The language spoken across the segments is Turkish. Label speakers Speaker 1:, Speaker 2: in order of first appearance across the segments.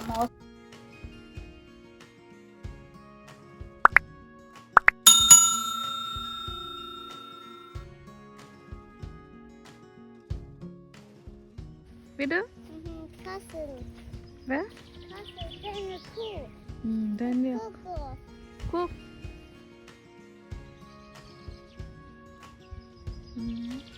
Speaker 1: vamos. Wieder?
Speaker 2: Mhm, Kassel. Wer?
Speaker 1: Kassel,
Speaker 2: deine
Speaker 1: Mhm.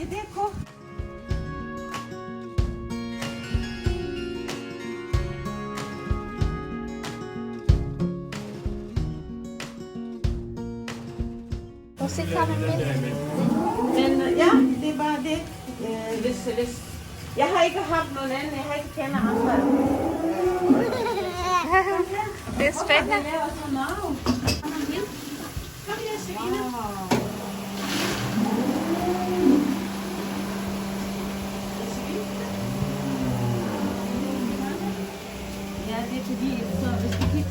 Speaker 3: Det der ko. Og så kommer med. Men øh, ja, det bare det. Hvis, hvis, jeg har ikke haft nogen anden, jeg har ikke kender andre.
Speaker 1: Det er
Speaker 3: spændende. Den laver så meget. Kom her, Selina. Ja, det er fordi, så hvis vi kigger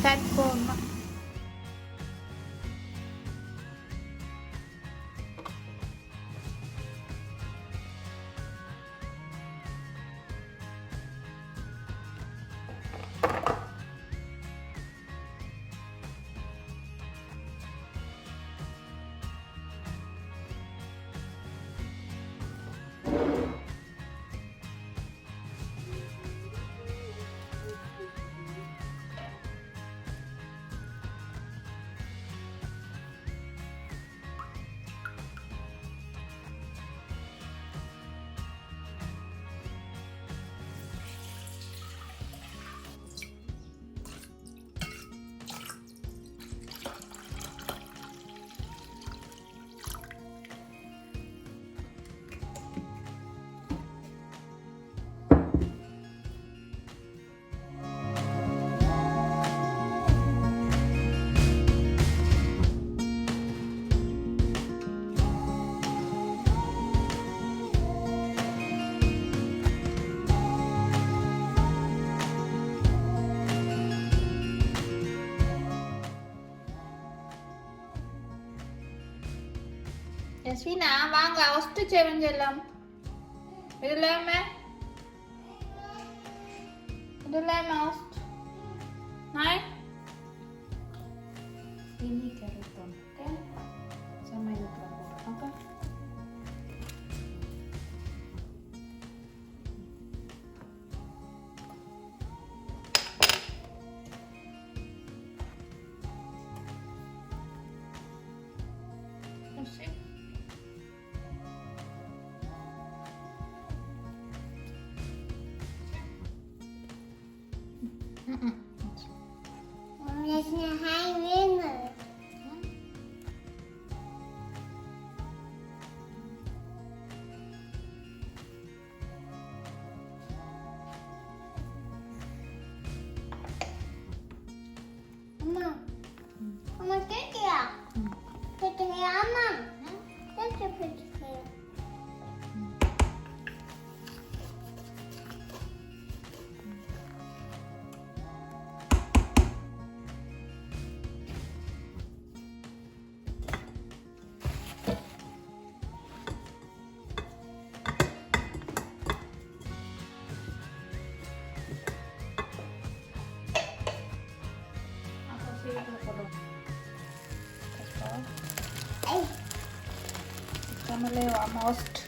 Speaker 4: platform யஸ்வினா வாங்க first seven செல்லம் இது இல்லாமல் இது இல்லாமல் நாய்
Speaker 1: இன்னைக்கு
Speaker 2: 엄마. 엄마, 떼지야. 떼지야, 엄마. 떼지, 떼지.
Speaker 1: त्याच्यामुळे ऑलमोस्ट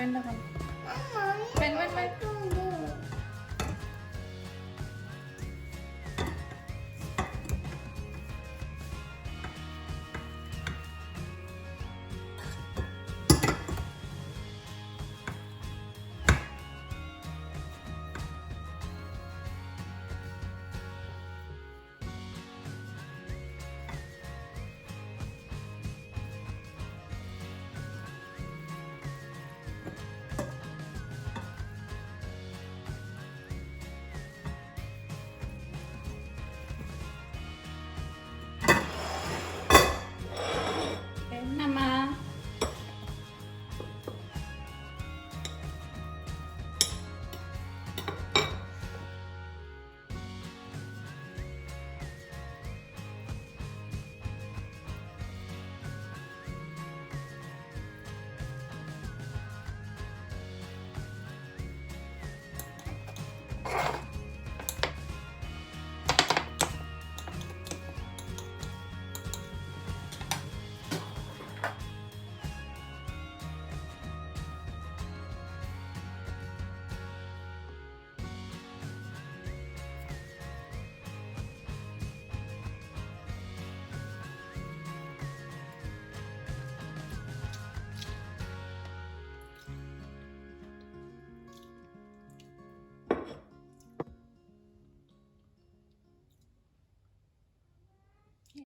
Speaker 1: เป็นแล้วกัน
Speaker 2: เป็นเป็นเป็น